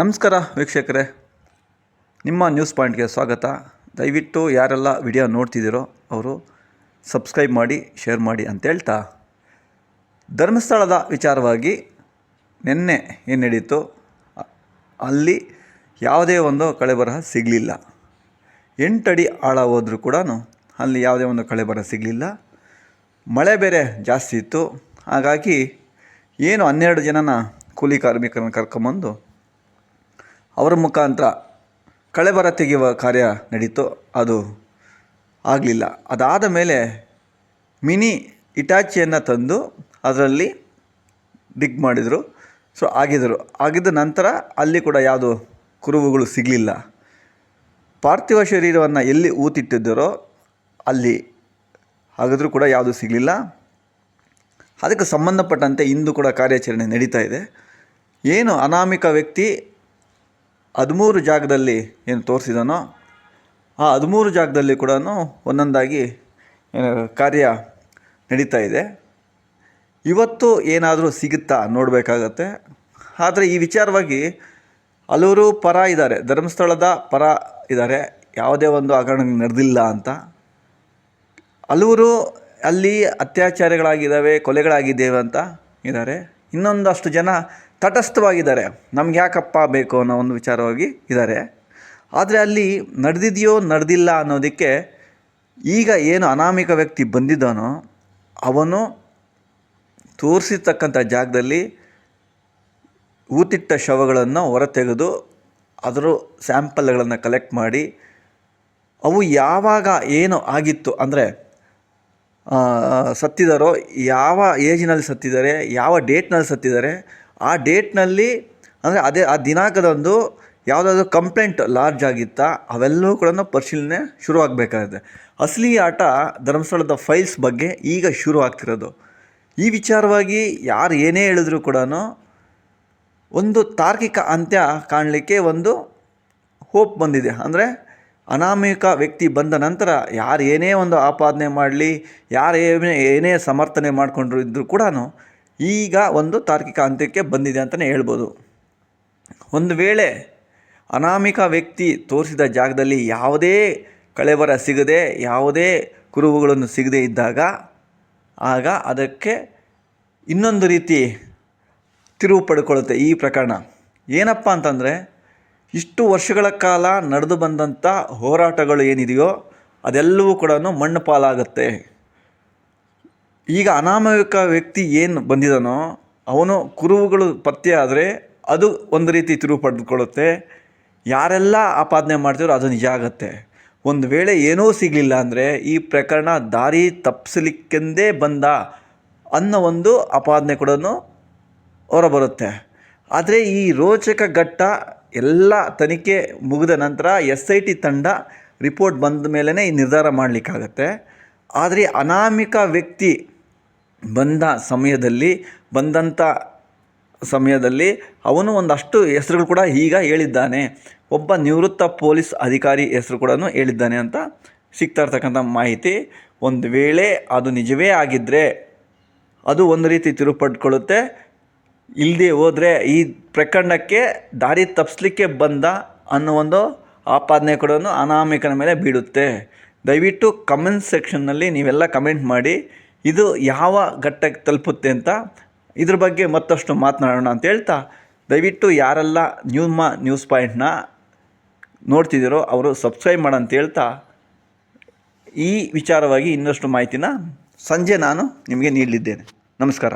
ನಮಸ್ಕಾರ ವೀಕ್ಷಕರೇ. ನಿಮ್ಮ ನ್ಯೂಸ್ ಪಾಯಿಂಟ್ಗೆ ಸ್ವಾಗತ. ದಯವಿಟ್ಟು ಯಾರೆಲ್ಲ ವಿಡಿಯೋ ನೋಡ್ತಿದ್ದೀರೋ ಅವರು ಸಬ್ಸ್ಕ್ರೈಬ್ ಮಾಡಿ, ಶೇರ್ ಮಾಡಿ ಅಂತ ಹೇಳ್ತಾ. ಧರ್ಮಸ್ಥಳದ ವಿಚಾರವಾಗಿ ನಿನ್ನೆ ಏನು ನಡೀತು? ಅಲ್ಲಿ ಯಾವುದೇ ಒಂದು ಕಳೆಬರಹ ಸಿಗಲಿಲ್ಲ. ಎಂಟಡಿ ಆಳ ಹೋದರೂ ಕೂಡ ಅಲ್ಲಿ ಯಾವುದೇ ಒಂದು ಕಳೆಬರಹ ಸಿಗಲಿಲ್ಲ. ಮಳೆ ಬೇರೆ ಜಾಸ್ತಿ ಇತ್ತು. ಹಾಗಾಗಿ ಏನು ಹನ್ನೆರಡು ಜನನ ಕೂಲಿ ಕಾರ್ಮಿಕರನ್ನು ಕರ್ಕೊಂಬಂದು ಅವರ ಮುಖಾಂತರ ಕಳೆಬರ ತೆಗೆಯುವ ಕಾರ್ಯ ನಡೀತು. ಅದು ಆಗಲಿಲ್ಲ. ಅದಾದ ಮೇಲೆ ಮಿನಿ ಇಟಾಚಿಯನ್ನು ತಂದು ಅದರಲ್ಲಿ ಡಿಗ್ ಮಾಡಿದರು. ಸೊ, ಆಗಿದ್ದರು. ಆಗಿದ್ದ ನಂತರ ಅಲ್ಲಿ ಕೂಡ ಯಾವುದು ಕುರುಹುಗಳು ಸಿಗಲಿಲ್ಲ. ಪಾರ್ಥಿವ ಶರೀರವನ್ನು ಎಲ್ಲಿ ಊತಿಟ್ಟಿದ್ದರೋ ಅಲ್ಲಿ ಹಾಗಾದರೂ ಕೂಡ ಯಾವುದು ಸಿಗಲಿಲ್ಲ. ಅದಕ್ಕೆ ಸಂಬಂಧಪಟ್ಟಂತೆ ಇಂದು ಕೂಡ ಕಾರ್ಯಾಚರಣೆ ನಡೀತಾ ಇದೆ. ಏನು ಅನಾಮಿಕ ವ್ಯಕ್ತಿ ಹದಿಮೂರು ಜಾಗದಲ್ಲಿ ಏನು ತೋರಿಸಿದನೋ, ಆ ಹದಿಮೂರು ಜಾಗದಲ್ಲಿ ಕೂಡ ಒಂದೊಂದಾಗಿ ಕಾರ್ಯ ನಡೀತಾ ಇದೆ. ಇವತ್ತು ಏನಾದರೂ ಸಿಗುತ್ತಾ ನೋಡಬೇಕಾಗತ್ತೆ. ಆದರೆ ಈ ವಿಚಾರವಾಗಿ ಹಲವರು ಪರ ಇದ್ದಾರೆ, ಧರ್ಮಸ್ಥಳದ ಪರ ಇದ್ದಾರೆ, ಯಾವುದೇ ಒಂದು ಹಗರಣ ನಡೆದಿಲ್ಲ ಅಂತ. ಹಲವರು ಅಲ್ಲಿ ಅತ್ಯಾಚಾರಗಳಾಗಿದ್ದಾವೆ, ಕೊಲೆಗಳಾಗಿದ್ದೇವೆ ಅಂತ ಇದ್ದಾರೆ. ಇನ್ನೊಂದಷ್ಟು ಜನ ತಟಸ್ಥವಾಗಿದ್ದಾರೆ. ನಮ್ಗೆ ಯಾಕಪ್ಪ ಬೇಕು ಅನ್ನೋ ಒಂದು ವಿಚಾರವಾಗಿ ಇದ್ದಾರೆ. ಆದರೆ ಅಲ್ಲಿ ನಡೆದಿದೆಯೋ ನಡೆದಿಲ್ಲ ಅನ್ನೋದಕ್ಕೆ ಈಗ ಏನು ಅನಾಮಿಕ ವ್ಯಕ್ತಿ ಬಂದಿದ್ದಾನೋ ಅವನು ತೋರಿಸಿರ್ತಕ್ಕಂಥ ಜಾಗದಲ್ಲಿ ಊತಿಟ್ಟ ಶವಗಳನ್ನು ಹೊರತೆಗೆದು ಅದರ ಸ್ಯಾಂಪಲ್ಗಳನ್ನು ಕಲೆಕ್ಟ್ ಮಾಡಿ ಅವು ಯಾವಾಗ ಏನು ಆಗಿತ್ತು ಅಂದರೆ ಸತ್ತಿದಾರೋ, ಯಾವ ಏಜಿನಲ್ಲಿ ಸತ್ತಿದ್ದಾರೆ, ಯಾವ ಡೇಟ್ನಲ್ಲಿ ಸತ್ತಿದ್ದಾರೆ ಆ ಡೇಟ್ನಲ್ಲಿ ಅಂದರೆ ಅದೇ ಆ ದಿನಾಂಕದಂದು ಯಾವುದಾದ್ರು ಕಂಪ್ಲೇಂಟ್ ಲಾರ್ಜ್ ಆಗಿತ್ತಾ ಅವೆಲ್ಲವೂ ಕೂಡ ಪರಿಶೀಲನೆ ಶುರುವಾಗಬೇಕಾಗುತ್ತೆ. ಅಸಲಿ ಆಟ ಧರ್ಮಸ್ಥಳದ ಫೈಲ್ಸ್ ಬಗ್ಗೆ ಈಗ ಶುರು ಆಗ್ತಿರೋದು ಈ ವಿಚಾರವಾಗಿ ಯಾರು ಏನೇ ಹೇಳಿದ್ರು ಕೂಡ ಒಂದು ತಾರ್ಕಿಕ ಅಂತ್ಯ ಕಾಣಲಿಕ್ಕೆ ಒಂದು ಹೋಪ್ ಬಂದಿದೆ. ಅಂದರೆ ಅನಾಮಿಕ ವ್ಯಕ್ತಿ ಬಂದ ನಂತರ ಯಾರು ಏನೇ ಒಂದು ಆಪಾದನೆ ಮಾಡಲಿ, ಯಾರು ಏನೇ ಏನೇ ಸಮರ್ಥನೆ ಮಾಡಿಕೊಂಡ್ರು ಇದ್ದರೂ ಕೂಡ ಈಗ ಒಂದು ತಾರ್ಕಿಕ ಅಂತ್ಯಕ್ಕೆ ಬಂದಿದೆ ಅಂತಲೇ ಹೇಳ್ಬೋದು. ಒಂದು ವೇಳೆ ಅನಾಮಿಕ ವ್ಯಕ್ತಿ ತೋರಿಸಿದ ಜಾಗದಲ್ಲಿ ಯಾವುದೇ ಕಳೆಬರ ಸಿಗದೆ, ಯಾವುದೇ ಕುರುಹುಗಳನ್ನು ಸಿಗದೇ ಇದ್ದಾಗ ಆಗ ಅದಕ್ಕೆ ಇನ್ನೊಂದು ರೀತಿ ತಿರುವು ಪಡ್ಕೊಳ್ಳುತ್ತೆ ಈ ಪ್ರಕರಣ. ಏನಪ್ಪ ಅಂತಂದರೆ, ಇಷ್ಟು ವರ್ಷಗಳ ಕಾಲ ನಡೆದು ಬಂದಂಥ ಹೋರಾಟಗಳು ಏನಿದೆಯೋ ಅದೆಲ್ಲವೂ ಕೂಡ ಮಣ್ಣು ಪಾಲಾಗುತ್ತೆ. ಈಗ ಅನಾಮಯಿಕ ವ್ಯಕ್ತಿ ಏನು ಬಂದಿದ್ದಾನೋ ಅವನು ಕುರುವುಗಳು ಪತ್ತೆ ಆದರೆ ಅದು ಒಂದು ರೀತಿ ತಿರುವು ಪಡೆದುಕೊಳ್ಳುತ್ತೆ. ಯಾರೆಲ್ಲ ಆಪಾದನೆ ಮಾಡ್ತಿದ್ರೋ ಅದು ನಿಜ ಆಗುತ್ತೆ. ಒಂದು ವೇಳೆ ಏನೂ ಸಿಗಲಿಲ್ಲ ಅಂದರೆ ಈ ಪ್ರಕರಣ ದಾರಿ ತಪ್ಪಿಸಲಿಕ್ಕೆಂದೇ ಬಂದ ಅನ್ನೋ ಒಂದು ಆಪಾದನೆ ಕೂಡ ಹೊರಬರುತ್ತೆ. ಆದರೆ ಈ ರೋಚಕ ಘಟ್ಟ ಎಲ್ಲ ತನಿಖೆ ಮುಗಿದ ನಂತರ ಎಸ್ ಐ ಟಿ ತಂಡ ರಿಪೋರ್ಟ್ ಬಂದ ಮೇಲೇ ಈ ನಿರ್ಧಾರ ಮಾಡಲಿಕ್ಕಾಗತ್ತೆ. ಆದರೆ ಅನಾಮಿಕ ವ್ಯಕ್ತಿ ಬಂದ ಸಮಯದಲ್ಲಿ ಬಂದಂಥ ಸಮಯದಲ್ಲಿ ಅವನು ಒಂದಷ್ಟು ಹೆಸರುಗಳು ಕೂಡ ಈಗ ಹೇಳಿದ್ದಾನೆ. ಒಬ್ಬ ನಿವೃತ್ತ ಪೊಲೀಸ್ ಅಧಿಕಾರಿ ಹೆಸರು ಕೂಡ ಹೇಳಿದ್ದಾನೆ ಅಂತ ಸಿಗ್ತಾ ಇರ್ತಕ್ಕಂಥ ಮಾಹಿತಿ. ಒಂದು ವೇಳೆ ಅದು ನಿಜವೇ ಆಗಿದ್ದರೆ ಅದು ಒಂದು ರೀತಿ ತಿರುಪಡ್ಕೊಳ್ಳುತ್ತೆ. ಇಲ್ಲದೆ ಹೋದರೆ ಈ ಪ್ರಕರಣಕ್ಕೆ ದಾರಿ ತಪ್ಪಿಸ್ಲಿಕ್ಕೆ ಬಂದ ಅನ್ನೋ ಒಂದು ಆಪಾದನೆ ಕೂಡ ಅನಾಮಿಕನ ಮೇಲೆ ಬೀಳುತ್ತೆ. ದಯವಿಟ್ಟು ಕಮೆಂಟ್ ಸೆಕ್ಷನ್ನಲ್ಲಿ ನೀವೆಲ್ಲ ಕಮೆಂಟ್ ಮಾಡಿ. ಇದು ಯಾವ ಘಟ್ಟಕ್ಕೆ ತಲುಪುತ್ತೆ ಅಂತ ಇದ್ರ ಬಗ್ಗೆ ಮತ್ತಷ್ಟು ಮಾತನಾಡೋಣ ಅಂತ ಹೇಳ್ತಾ, ದಯವಿಟ್ಟು ಯಾರೆಲ್ಲ ನ್ಯೂಮ ನ್ಯೂಸ್ ಪಾಯಿಂಟ್ನ ನೋಡ್ತಿದ್ದೀರೋ ಅವರು ಸಬ್ಸ್ಕ್ರೈಬ್ ಮಾಡಂತ ಹೇಳ್ತಾ, ಈ ವಿಚಾರವಾಗಿ ಇನ್ನಷ್ಟು ಮಾಹಿತಿನ ಸಂಜೆ ನಾನು ನಿಮಗೆ ನೀಡಲಿದ್ದೇನೆ. ನಮಸ್ಕಾರ.